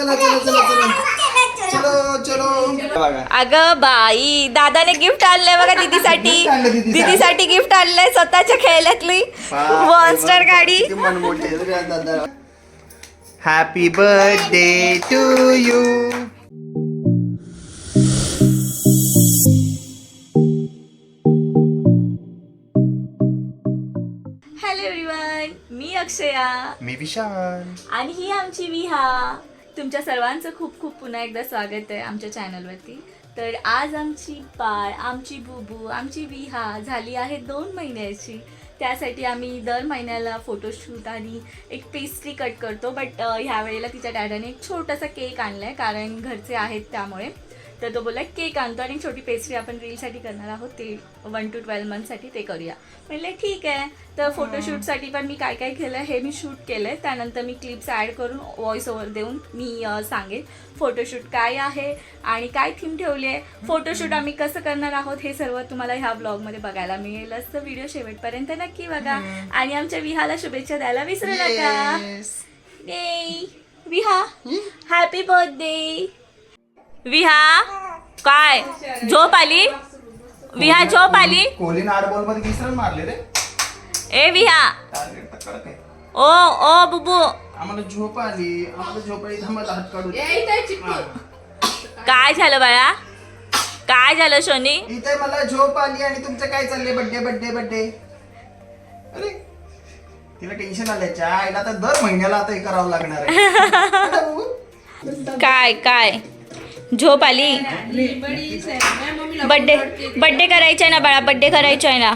चला चला चला चला. चलो चलो बघा. अगं बाई दादाने गिफ्ट आणलंय बघा दीदीसाठी. Gift आणलं दीदीसाठी. दीदीसाठी गिफ्ट आणलंय स्वतःच्या खेळण्यातली. मॉन्स्टर गाडी. Happy birthday to you hello everyone मी अक्षया. मी विशाल. आणि ही आमची विहा. तुमच्या सर्वांचं खूप खूप पुन्हा एकदा स्वागत आहे आमच्या चॅनलवरती. तर आज आमची बाळ आमची बुबू आमची विहा झाली आहे दोन महिन्याची. त्यासाठी आम्ही दर महिन्याला फोटोशूट आणि एक पेस्ट्री कट करतो. बट ह्या वेळेला तिच्या डॅडाने एक छोटासा केक आणला आहे कारण घरचे आहेत त्यामुळे. तर तो बोला केक आणतो आणि छोटी पेस्ट्री आपण रीलसाठी करणार आहोत ते वन टू ट्वेल्व मंथसाठी ते करूया. म्हणले ठीक आहे. तर फोटोशूटसाठी पण मी काय काय केलं हे मी शूट केलं आहे त्यानंतर मी क्लिप्स ॲड करून व्हॉइस ओव्हर देऊन मी सांगेन फोटोशूट काय आहे आणि काय थीम ठेवली आहे. फोटोशूट आम्ही कसं करणार आहोत हे सर्व तुम्हाला ह्या ब्लॉगमध्ये बघायला मिळेलच तर व्हिडिओ शेवटपर्यंत नक्की बघा. आणि आमच्या विहाला शुभेच्छा द्यायला विसरू नका! विहा. Happy birthday Viha. काय? झोप आली? विहा झोप आली? कोहलीने आठ बॉलमध्ये वीस रन मारले रे? ए विहा. टार्गेट तर ओ ओ बुबू. आम्हाला झोप आली. आम्हाला झोप आली. थांबा हात काढू. काय झालं बाळा? काय झालं सोनी? इथे मला झोप आली आणि तुमचं काय चाललंय बड्डे बड्डे बड्डे अरे तिला टेन्शन आल्याच्या आईला तर दर महिन्याला आता हे करावं लागणार आहे. आता. काय काय? झोप आली. बड्डे बड्डे करायचा आहे ना बाळा बड्डे करायचा आहे ना.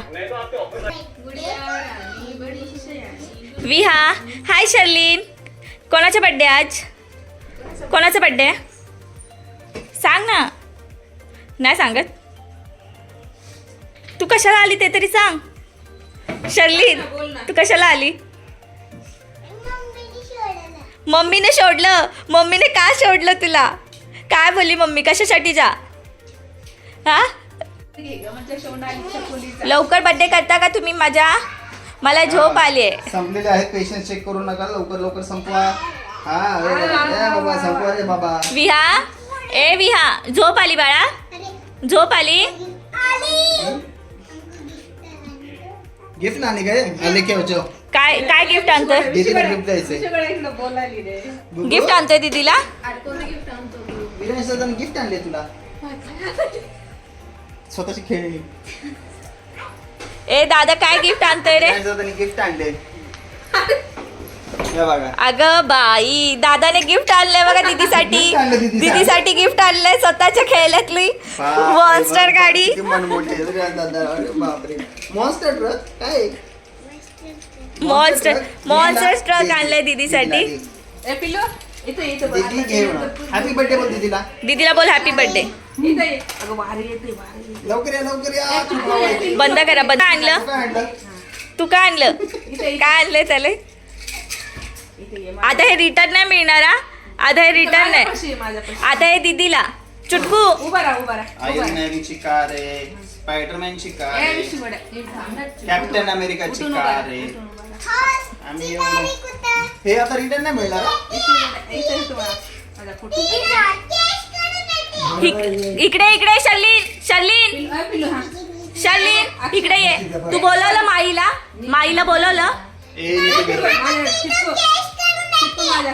विहा हाय शर्लीन कोणाचा बड्डे आज? कोणाचा बड्डे सांग ना. नाही सांगत. तू कशाला आली ते तरी सांग. शर्लीन तू कशाला आली? मम्मीने सोडलं मम्मीने का सोडलं तुला? काय बोलली मम्मी? कशासाठी जा? हा? लवकर बड्डे करता का तुम्ही माझ्या? मला झोप आली आहे संपलेले आहेत पेशंट चेक करू नका लवकर लवकर संपवा. हा अरे ए बाबा संपवा रे बाबा. विहा? ए विहा झोप आली बाळा. झोप आली? गिफ्ट ना काय? आले की काय काय गिफ्ट आणतोय? दीदीला गिफ्ट द्यायचंय. गिफ्ट आणतोय दीदीला? गिफ्ट आणले तुला. स्वतःची खेळणी. ए दादा काय गिफ्ट आणतोय रे? गिफ्ट आणले हे बघा. अगं बाई दादाने गिफ्ट आणलंय बघा दीदीसाठी. Gift आणलं दीदीसाठी. दीदीसाठी गिफ्ट आणलंय स्वतःच्या खेळण्यातली. मॉन्स्टर गाडी. मॉन्स्टर ट्रक काय? मॉन्स्टर मॉन्स्टर ट्रक आणलंय दीदीसाठी. दीदी हॅपी बर्थडे बोल दीदीला. दीदीला बोल हॅपी बर्थडे लवकर या लवकर या. बंद करा बंद. काय आणलं? काय आणलं. तू काय आणलं? काय आणलंय त्याले? आता हे रिटर्न नाही मिळणार हा? आता हे रिटर्न नाही. आता हे दीदीला. चुटकू. उभा राहा उभा राहा. आयरन मॅनची कार आहे. स्पायडरमॅनची कार आहे. कॅप्टन अमेरिकाची कार आहे. उठून उभा राहा. आम्ही हे आता रिटर्न नाही मिळणार इकडे इकडे शर्लीन शर्लीन पिल्लू, हा. शर्लीन इकडे ये. तू बोलवलं माईला? माईला बोलवलं.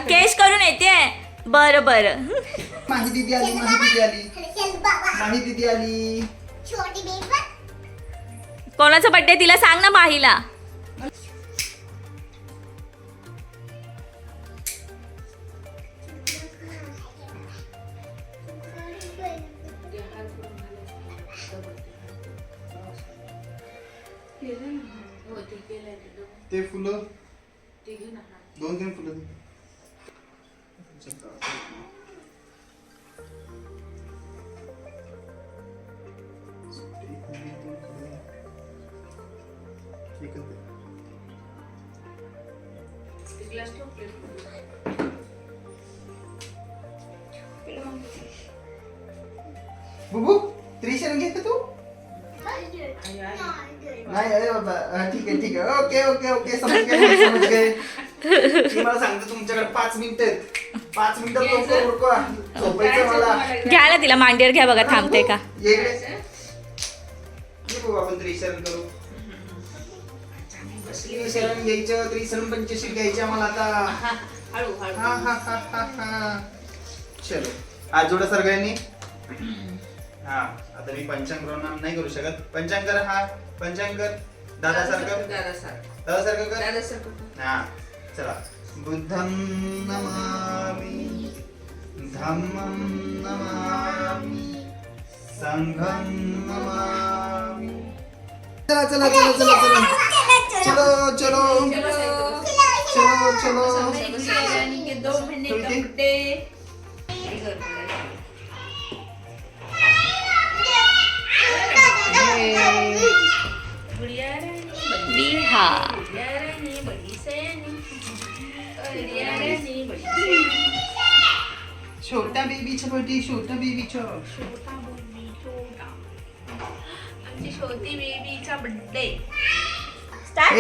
केश करून येते. बरं बरं. माही दीदी आली माही दीदी आली. माही दीदी आली. कोणाचा बड्डे तिला सांग ना माहीला केलंय ते दोन. ते फुलं ते ना, हा. दोन तीन फुलं दे. ठीक आहे. ते ठेव, बुबू नाही अरे बाबा ठीक आहे ठीक आहे. ओके ओके ओके समज गए समज गए ती मला सांगते तुमच्याकडे पाच मिनिट आहेत. पाच मिनिटं लवकर उरकवा. झोपायचं मला. घ्या. ना तिला मांडीवर घ्या बघा थांबते का? ये इकडे. ये बाबा, आपण त्रिशरण करू. त्रिशरण घ्यायचं? त्रिशरण पंचशील घ्यायचं मला आता. हळू हळू. हा हा हा हा हा. चलो. आज जोडा सगळ्यांनी हा आता मी पंचांग प्रणाम नाही करू शकत पंचांग कर हा पंचांग कर दादा सारखं दादासारखं. दादा सारखं कर दादासारखं. हा चला बुद्धं नमामि धम्मं नमामि संघं नमामि चला चला चला चला चला चलो चलो चलो चलो दो महीने का छोटा बेबीचं बर्थडे छोटा बेबीचं छोटा बेबी छोटा आमची छोटी बेबीचा बर्थडे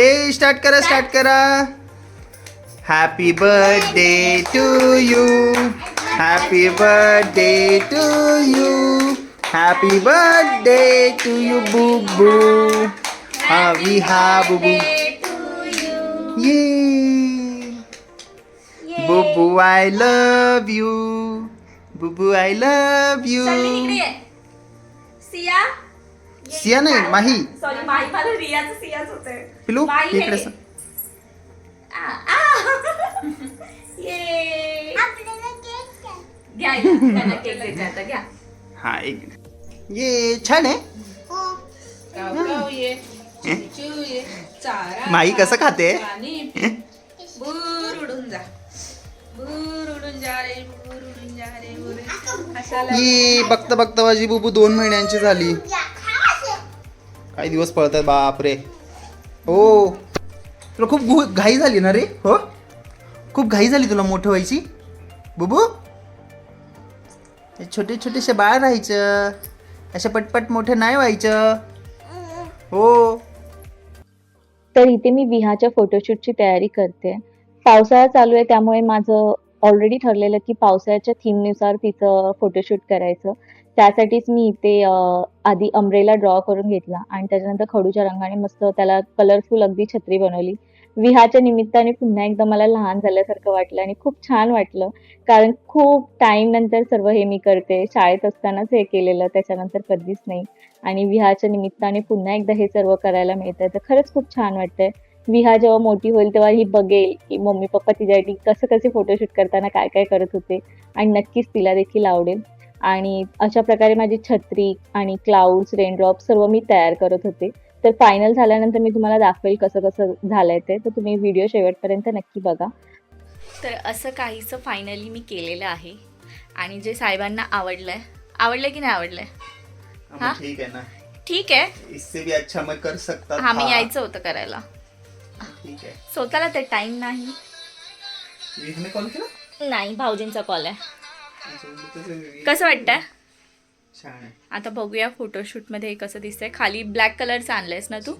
ए स्टार्ट करा स्टार्ट करा. Happy birthday to you happy birthday to you happy birthday to you Bubu हा वी हा बुबू ये Bubu I love you Bubu I love you Siya? Siya नाही माही. सॉरी माही मला रियाचं सियाच होते पिलू माही हे इकडे घे. स- आ, आ. ये. घ्या इला, त्यांना केक देते आता घ्या. हा एक ये छान आहे. गाव ये. चिवचिव ये. चारा माई कसं खाते? पाणी. बूर उडून जा. बूर उडून जा रे. ही बघता बघता माझी बुबू दोन महिन्यांची झाली. काही दिवस पळतात बापरे. हो. तुला खूप घाई झाली ना रे? हो? खूप घाई झाली तुला मोठं व्हायची? बुबू? हे छोटे छोटेसे बाळ राहायचं. असे पटपट मोठे नाही व्हायचं. हो. तर इथे मी विहाच्या फोटोशूटची तयारी करते. पावसाळा चालू आहे त्यामुळे माझं ऑलरेडी ठरलेलं की पावसाळ्याच्या थीमनुसार तिचं फोटोशूट करायचं. त्यासाठीच मी इथे आधी अम्ब्रेला ड्रॉ करून घेतला आणि त्याच्यानंतर खडूच्या रंगाने मस्त त्याला कलरफुल अगदी छत्री बनवली. विहाच्या निमित्ताने पुन्हा एकदा मला लहान झाल्यासारखं वाटलं आणि खूप छान वाटलं. कारण खूप टाइम नंतर सर्व हे मी करते. शाळेत असतानाच हे केलेलं त्याच्यानंतर कधीच नाही. आणि विहाच्या निमित्ताने पुन्हा एकदा हे सर्व करायला मिळतंय. तर खरंच खूप छान वाटतंय. विहा जेव्हा मोठी होईल तेव्हा ही बघेल की मम्मी पप्पा तिच्यासाठी कसं कसे फोटोशूट करताना काय काय करत होते. आणि नक्कीच तिला देखील आवडेल. आणि अशा प्रकारे माझी छत्री आणि क्लाउड्स रेनड्रॉप सर्व मी तयार करत होते. तर फायनल झाल्यानंतर मी तुम्हाला दाखवेल कसं कसं झालंय ते. तर तुम्ही व्हिडिओ शेवटपर्यंत नक्की बघा. तर असं काहीसं फायनली मी केलेलं आहे. आणि जे साहेबांना आवडलंय आवडलं की नाही आवडलंय? हा? ठीक आहे ना. ठीक आहे. इससे भी अच्छा मैं कर सकता हा मी. यायचं होतं करायला. ठीक आहे. स्वतःला ते टाइम नाही. विघ्ने कॉल केला? नाही भाऊजींचा कॉल आहे. कसं वाटतंय? छान आहे. आता बघूया फोटोशूटमध्ये कसं दिसतंय. खाली ब्लॅक कलरचं आणलंयस ना तू?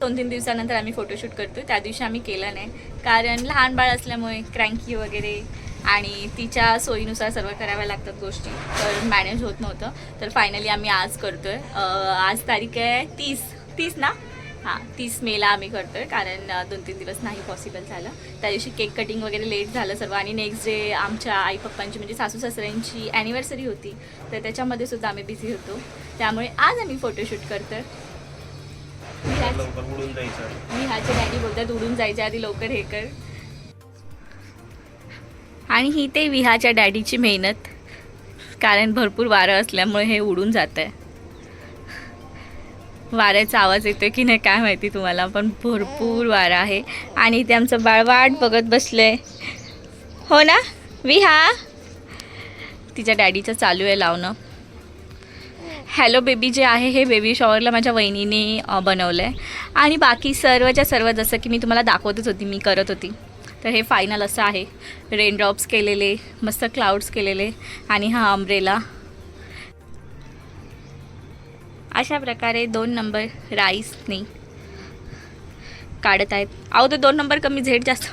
दोन तीन दिवसानंतर आम्ही फोटोशूट करतो त्या दिवशी आम्ही केलं नाही. कारण लहान बाळ असल्यामुळे क्रँकी वगैरे आणि तिच्या सोयीनुसार सर्व कराव्या लागतात गोष्टी. तर मॅनेज होत नव्हतं. तर फायनली आम्ही आज करतोय. अं, आज तारीख आहे तीस. तीस ना? हां तीस मेला आम्ही करतोय कारण अं, दोन तीन दिवस नाही पॉसिबल झालं. त्या दिवशी केक कटिंग वगैरे लेट झालं सर्व आणि नेक्स्ट डे आमच्या आई पप्पांची म्हणजे सासू सासऱ्यांची ॲनिव्हर्सरी होती. तर त्याच्यामध्ये सुद्धा आम्ही बिझी होतो. त्यामुळे आज आम्ही फोटोशूट करतोय. विहाच लवकर उडून जायचं विहाचे डॅडी बोलतात उडून जायच्या आधी लवकर हे कर. आणि ही ते विहाच्या डॅडीची मेहनत. कारण भरपूर वारं असल्यामुळे हे उडून जात आहे वाऱ्याचा आवाज येतोय की नाही काय माहिती तुम्हाला पण भरपूर वारा आहे. आणि ते आमचं बाळ वाट बघत बसलंय हो ना? विहा. तिच्या डॅडीचं चालू आहे लावणं. हॅलो बेबी जे आहे हे बेबी शॉवरला माझ्या वहिनीने बनवलं आहे आणि बाकी सर्वच्या सर्व जसं की मी तुम्हाला दाखवतच होती मी करत होती. तर हे फायनल असं आहे. रेनड्रॉप्स केलेले मस्त क्लाउड्स केलेले. आणि हा अम्ब्रेला अशा प्रकारे दोन नंबर राईसने काढत आहेत. अहो ते दोन नंबर कमी झेड जास्त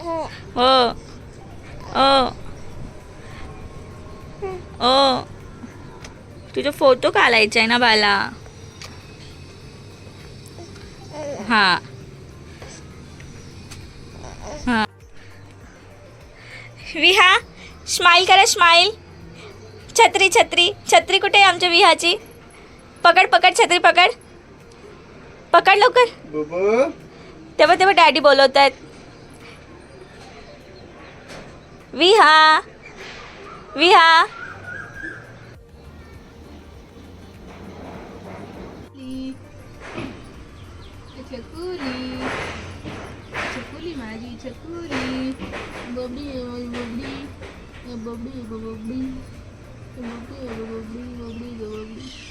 हो. ओ ओ तुझे फोटो काढायचे आहे ना बाला? हा. हा. विहा स्माईल करा स्माईल छत्री छत्री. छत्री कुठे आहे आमच्या विहाची? पकड पकड छत्री पकड. पकड लवकर. तेव्हा तेव्हा डॅडी बोलवत आहेत विहा. विहा. छकुली. छकुली माझी छकुली. बबडी आहे माझी बबडी. बबडी बबडी बबडी बबडी बबडी बबडी